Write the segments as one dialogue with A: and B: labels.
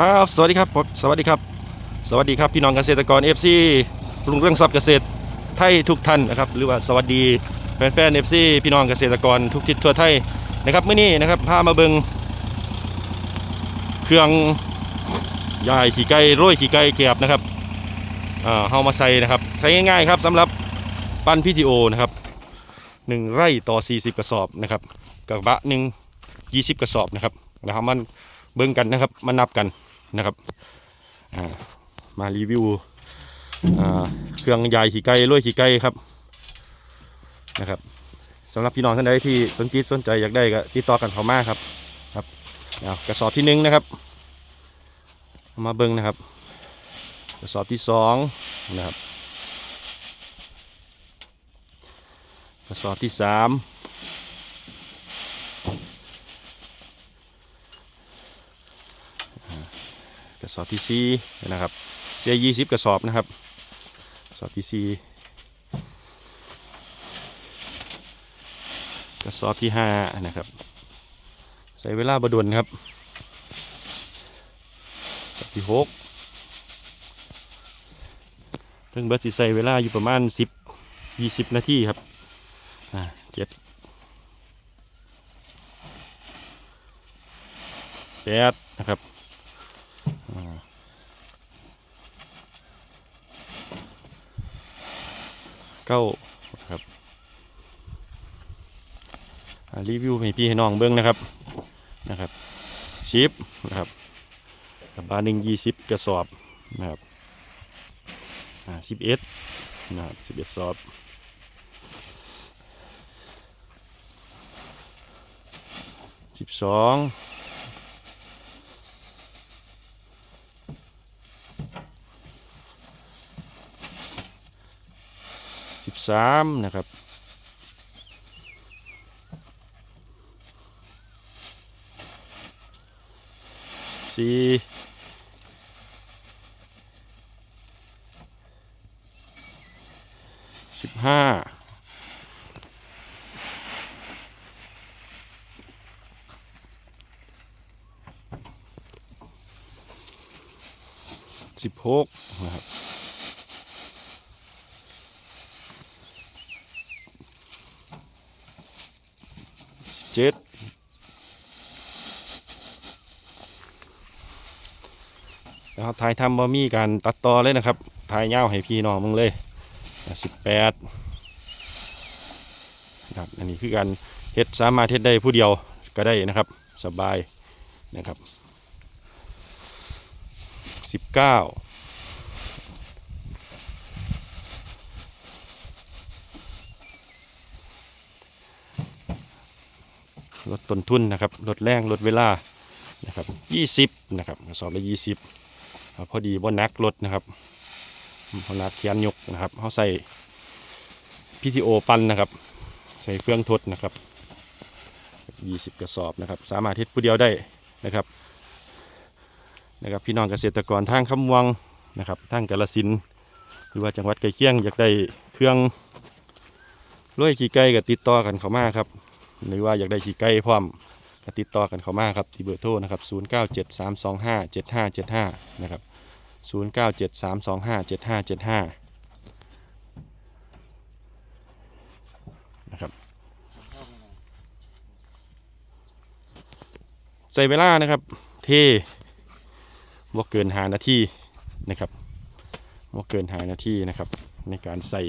A: ครับ สวัสดีครับผมสวัสดีครับ สวัสดีครับพี่น้องเกษตรกร FC ปรุงเรื่องทรัพย์เกษตรไทยทุกท่านนะครับ หรือว่าสวัสดีแฟนๆ FC พี่น้องเกษตรกรทุกทิศทั่วไทยนะครับเมื่อนี้นะครับพามาเบิงเครื่องยายขี่ไก่โร้ยขี่ไก่เกียบนะครับอ่าเฮามาใส่นะครับใส่ง่ายๆครับสำหรับปั้นพีทีโอนะครับหนึ่งไร่ต่อ 40 กระสอบนะครับกระบะหนึ่ง20 กระสอบนะครับแล้วเรามันเบิ่งกันนะครับมานับกัน นะครับามารีวิวเครื่องยายขี่ไก่โร้ยขี่ไก่ครับนะครับสำหรับพี่น้องท่านใดที่สนจิตสนใจอยากได้ก็ติดต่อกันเขามาครับครับกระสอบที่หนึ่งนะครับมาเบิ่งนะครับ กระสอบที่สองนะครับ กระสอบที่สามกระ สอบที่สี่นะครับเสียยี่สิบกระสอบนะครับสอบที่สี่กระสอบที่ห้านะครับ ใส่เวลาบดวนครับสอบที่หกถึงเบิร์สิใส่เวลาอยู่ประมาณสิบยี่สิบนาทีครับอ่าเจ็ดแปดนะครับ เก้าครับรีวิวให้พี่ให้น้องเบิ้งนะครับนะครับชิปนะครับกับบาหนึ่งยี่สิบกระสอบนะครับอ่าสิบเอ็ดนะครับสิบเอ็ดซอบสิบสอง สิบสามนะครับ สี่สิบห้าสิบหกนะครับ เจ็ดแล้วถ่ายทำบะมี่การตัดต่อเลยนะครับถ่ายเงาวให้พี่น้องมึงเลยสิบแปดครับอันนี้คือการเฮ็ดสามารถเฮ็ดได้ผู้เดียวก็ได้นะครับสบายนะครับสิบเก้า ลดต้นทุนนะครับลดแรงลดเวลานะครับยี่สิบนะครับกระสอบละยี่สิบพอดีบ่นักลดนะครับเขานัดเทียนยกนะครับเขาใส่พีทีโอปั้นนะครับ ใส่เฟืองทดนะครับ20กระสอบนะครับ สามารถเฮ็ดผู้เดียวได้นะครับนะครับ พี่น้องเกษตรกรทางคำวังนะครับทางกาลสินหรือว่าจังหวัดใกล้เคียงอยากได้เครื่องร้อยขี่ไก่ก็ติดต่อกันเข้ามาครับ หรือว่าอยากได้ขี่ไก่พร้อมก็ติดต่อกันเข้ามาครับที่เบอร์โทรนะครับ 0973257575 นะครับศูนย์เก้าเจ็ดสามสองห้าเจ็ดห้าเจ็ดห้านะครับใส่เวลานะครับ เทบ่เกินหานาทีนะครับบ่เกินหานาทีนะครับ ในการใส่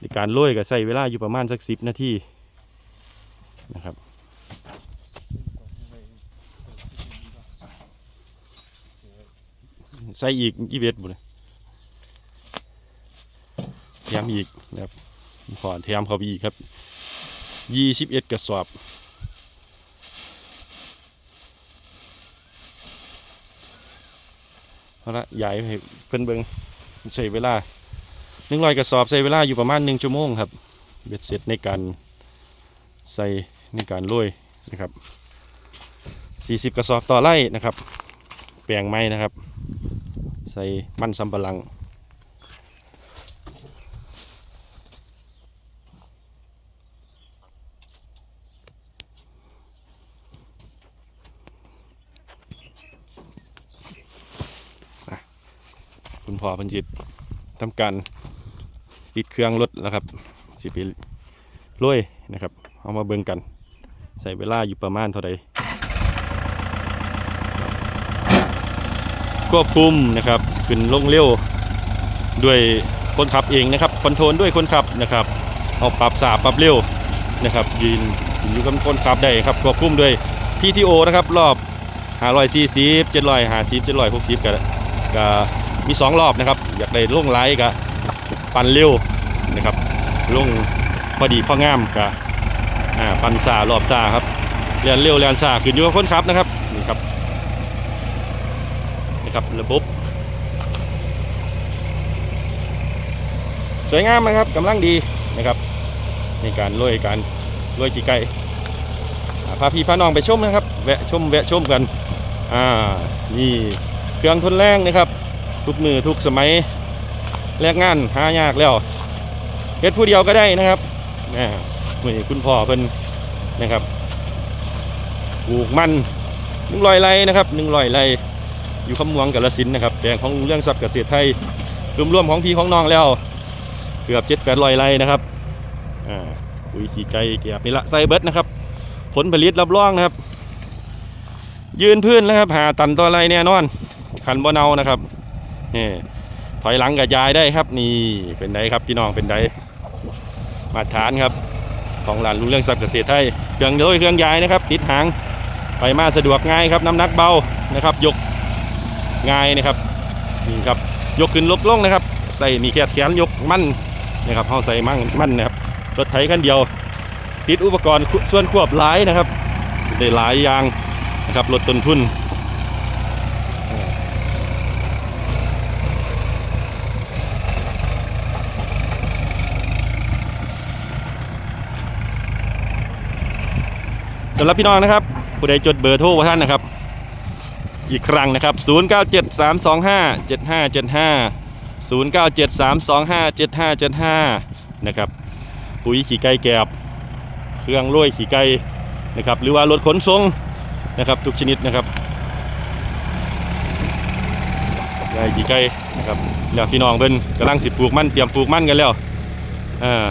A: ในการโรยก็ใส่เวลาอยู่ประมาณสักสิบนาที นะครับ ใส่อีกยี่เบ็ดบุเลยแถมอีกนะครับขอแถมเขาไปอีกครับยี่สิบเอ็ดกระสอบเอาละใหญ่ให้เพิ่นเบิงใช้เวลาหนึ่งร้อยกระสอบใช้เวลาอยู่ประมาณหนึ่งชั่วโมงครับเบ็ดเสร็จในการใส่ ในการโรยนะครับสี่สิบกระสอบต่อไร่นะครับ แปลงไม้นะครับ ใส่มันสำปะหลังคุณพ่อพันจิตทำการติดเครื่องรถแล้วครับสิไปโรยนะครับ เอามาเบิ่งกัน ใส่เวลาอยู่ประมาณเท่าใดควบคุมนะครับขึ้นลงเร็วด้วยคนขับเองนะครับคอนโทรลด้วยคนขับนะครับเอาปรับสาปรับเร็วนะครับ ยืนอยู่กับคนขับได้ครับควบคุมด้วย PTO นะครับรอบ540 750 760ก็ก็มี2รอบนะครับ อยากได้ลงไลท์ก็ปั่นเร็วนะครับลงพอดีพองามก็ อ่าปันซารอบซาครับเรียนเร็วเรียนซาขึ้นอยู่กับคนขับนะครับนี่ครับนี่ครับระบบสวยงามนะครับกำลังดีนะครับในการโรยการโรยกี่ไก่พาพี่พาน้องไปชมนะครับ แวะชมแวะชมกันอ่านี่เครื่องทนแรงนะครับ ทุกมือทุกสมัยแลกงานหายากแล้วเฮ็ดผู้เดียวก็ได้นะครับ อ่านี่คุณพ่อเพิ่นนะครับปลูกมันหนึ่งรอยไรนะครับหนึ่งรอยไรอยู่คำมวงกาฬสินนะครับแปลงของเรื่องทรัพย์เกษตรไทยรวมๆของพี่ของน้องแล้ว เกือบเจ็ดแปดรอยไรนะครับอ่าปุ๋ยขี้ไก่เกียบนี่ละไซเบิร์ดนะครับ ผลผลิตรับรองนะครับ ยืนพื้นนะครับ หาตันตัวอไรแน่นอนขันบ่เนานะครับนี่ถอยหลังกับยายได้ครับ นี่เป็นไดครับพี่น้องเป็นไดมาตรฐานครับ ของหลานรู้เรื่องสัตว์เกษตรไทยเครื่องโดยเครื่องยายนะครับติดหางไปมาสะดวกง่ายครับน้ำหนักเบานะครับ ยกง่ายนะครับนี่ครับยกขึ้นลบลงนะครับ ใส่มีแค่แขนยกมั่นนะครับเขาใส่มั่งมั่นนะครับรถไถคันเดียว ติดอุปกรณ์ส่วนควบหลายนะครับได้หลายอย่างนะครับลดต้นทุน สำหรับพี่น้องนะครับผู้ใดจดเบอร์โทรไว้ท่านนะครับ อีกครั้งนะครับ 0973257575 0973257575 นะครับ ปุ๋ยขี้ไก่แกบ เครื่องโรยขี่ไก่นะครับ หรือว่ารถขนส่งนะครับ ทุกชนิดนะครับไก่ขี่ไก่นะครับแล้วพี่น้องเพิ่นกำลังสิปลูกมันเตรียมปลูกมันกันแล้วอ่า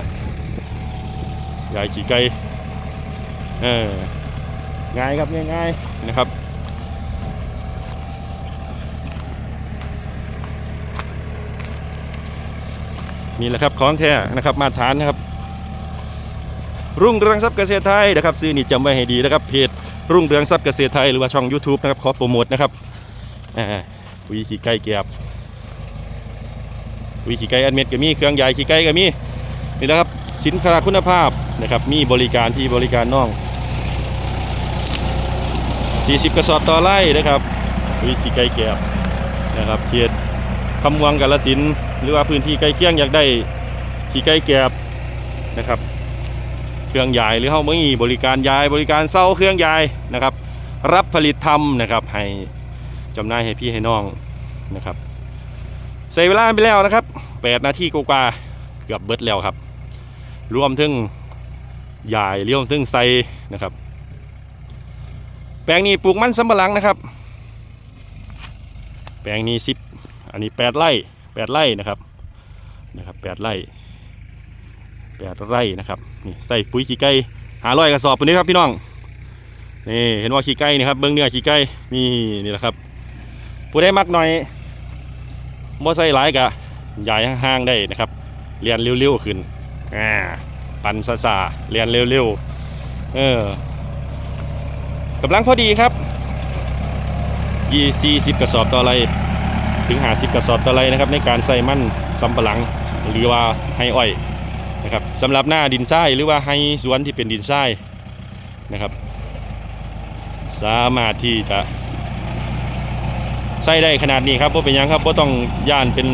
A: ไก่ขี่ไก่เออ ง่ายครับง่ายๆนะครับนี่แหละครับของแท้นะครับมาตรฐานนะครับ รุ่งเรืองทรัพย์เกษตรไทยนะครับซื้อนี่จำไว้ให้ดีนะครับเพจรุ่งเรืองทรัพย์เกษตรไทยหรือว่าช่อง YouTube นะครับขอโปรโมทนะครับอ่าปุ๋ยขี้ไก่เกียบปุ๋ยขี้ไก่อันเม็ดก็มีเครื่องใหญ่ขี้ไก่ก็มีนี่แหละครับสินค้าคุณภาพนะครับมีบริการที่บริการน้อง 40 กระสอบต่อไร่นะครับปุ๋ยขี้ไก่เกียบนะครับเขตคำวังกาลสินหรือว่าพื้นที่ใกล้เคียงอยากได้ขี้ไก่เกียบนะครับเครื่องยายหรือเฮามีบริการยายบริการเซาเครื่องยายนะครับ รับผลิตทำนะครับให้จำหน่ายให้พี่ให้น้องนะครับใส่เวลาไปแล้วนะครับ 8 นาทีกว่าเกือบเบิดแล้วครับ รวมถึงยายรวมถึงใส่นะครับ ปลงนี้ปลูกมันสำปะหลังนะครับ แปลงนี้สิบอันนี้แปดไร่แปดไร่นะครับนะครับแปดไร่แปดไร่นะครับนี่ใส่ปุ๋ยขี้ไก่หาร้อยกระสอบปุ่นนี้ครับพี่น้องนี่เห็นว่าขี้ไก่นี่ครับเบื้องเนื้อขี้ไก่นี่นี่แหละครับผู้ได้มักหน่อยบ่ใส่หลายกะใหญ่ห่างได้นะครับเรียนเร็วๆขึ้นอ่าปันซาซาเรียนเร็วๆเออ กำลังพอดีครับยี่สี่สิบกระสอบต่อไรถึงหาสิบกระสอบต่อไรนะครับ ในการใส่มั่นสำปะหลังหรือว่าให้อ้อยนะครับสำหรับหน้าดินทรายหรือว่าให้สวนที่เป็นดินทรายนะครับ สามารถที่จะใส่ได้ขนาดนี้ครับว่าเป็นยังครับว่าต้องย่านเป็น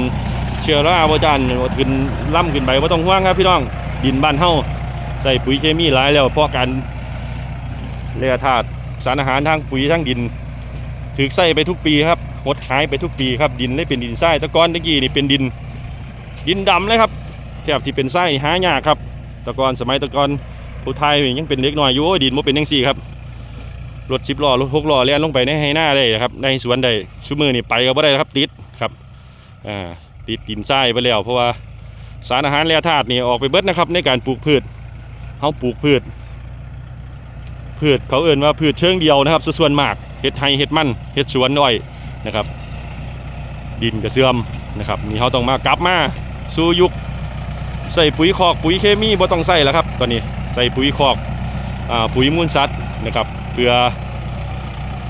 A: เชื้อราว่าจานว่าขึ้นล่ำขึ้นไปว่าต้องห่วงครับพี่น้องดินบ้านเฮาใส่ปุ๋ยเคมีหลายแล้วเพราะการเรียธาตุ สารอาหารทางปุ๋ยทางดินถือใส่ไปทุกปีครับหดหายไปทุกปีครับดินเลยเป็นดินทรายตะกอนตะกี้นี่เป็นดิน ดินดำเลยครับแทบที่เป็นไส้หายากครับตะกอนสมัยตะกอนผู้ไทยยังเป็นเล็กน้อยอยู่โอ้ดินมันเป็นยังสี่ครับรถชิบล้อรถหกล้อเลี้ยนลงไปในให้หน้าได้ครับในสวนได้ชุมือนี่ไปก็บ่ได้ครับติดครับอ่าติดดินทรายไปแล้วเพราะว่าสารอาหารแร่ธาตุนี่ออกไปเบิดนะครับในการปลูกพืชเฮาปลูกพืช พืชเขาเอ่นว่าพืชเชิงเดียวนะครับส่วนมากเฮ็ดไฮเฮ็ดมันเฮ็ดสวนอ้อยนะครับ ดินกระเสื่อมนะครับนี่เขาต้องมากลับมาสู่ยุคใส่ปุ๋ยคอกปุ๋ยเคมีบ่ต้องใส่แล้วครับตอนนี้ใส่ปุ๋ยคอกอปุ๋ยมูลสัตว์นะครับเพื่อ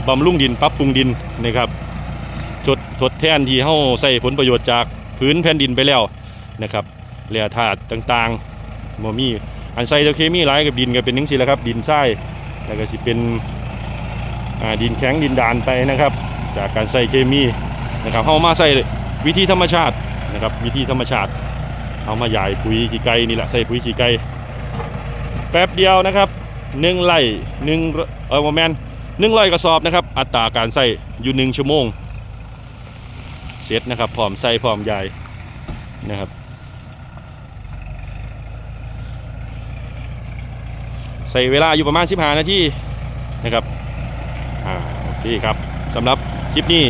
A: บำรุงดินปรับปรุงดินนะครับจดทดแทนที่เขาใส่ผลประโยชน์จากพื้นแผ่นดินไปแล้วนะครับแร่ธาตุต่างๆบ่มีอันใส่เจ้าเคมีหลายกับดินก็เป็นจังซี่แหละครับดินทราย แล้วก็สิเป็นดินแข็งดินดานไปนะครับ จากการใส่เคมีนะครับเฮามาใส่วิธีธรรมชาตินะครับวิธีธรรมชาติเอามาหยายปุ๋ยขี้ไก่นี่แหละใส่ปุ๋ยขี้ไก่แป๊บเดียวนะครับหนึ่งไร่หนึ่งเออโมแมนหนึ่งไร้อยกระสอบนะครับ อัตราการใส่อยู่หนึ่งชั่วโมงเสร็จนะครับพร้อมใส่พร้อมหยายนะครับ ส่เวลาอยู่ประมาณ15นาทีนะครับอ่าโอเคครับสำหรับคลิปนี้